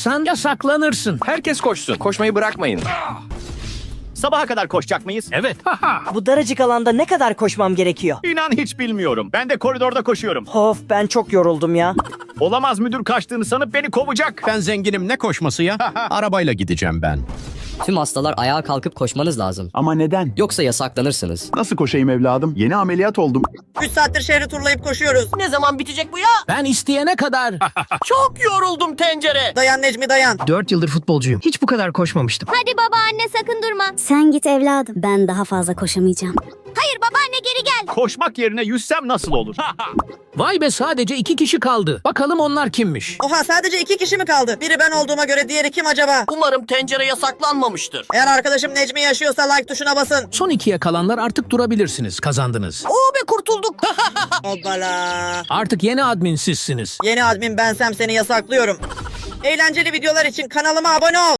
Sen yasaklanırsın. Herkes koşsun. Koşmayı bırakmayın. Sabaha kadar koşacak mıyız? Evet. Bu daracık alanda ne kadar koşmam gerekiyor? İnan hiç bilmiyorum. Ben de koridorda koşuyorum. Of ben çok yoruldum ya. Olamaz müdür kaçtığını sanıp beni kovacak. Ben zenginim ne koşması ya? Arabayla gideceğim ben. Tüm hastalar ayağa kalkıp koşmanız lazım. Ama neden? Yoksa yasaklanırsınız. Nasıl koşayım evladım? Yeni ameliyat oldum. 3 saattir şehri turlayıp koşuyoruz. Ne zaman bitecek bu ya? Ben isteyene kadar. Çok yoruldum tencere. Dayan Necmi dayan. 4 yıldır futbolcuyum. Hiç bu kadar koşmamıştım. Hadi babaanne sakın durma. Sen git evladım. Ben daha fazla koşamayacağım. Hayır gel. Koşmak yerine yüzsem nasıl olur? Vay be sadece iki kişi kaldı. Bakalım onlar kimmiş? Oha sadece iki kişi mi kaldı? Biri ben olduğuma göre diğeri kim acaba? Umarım tencere yasaklanmamıştır. Eğer arkadaşım Necmi yaşıyorsa like tuşuna basın. Son ikiye kalanlar artık durabilirsiniz. Kazandınız. Oo be kurtulduk. Hoppala. Artık yeni admin sizsiniz. Yeni admin bensem seni yasaklıyorum. Eğlenceli videolar için kanalıma abone ol.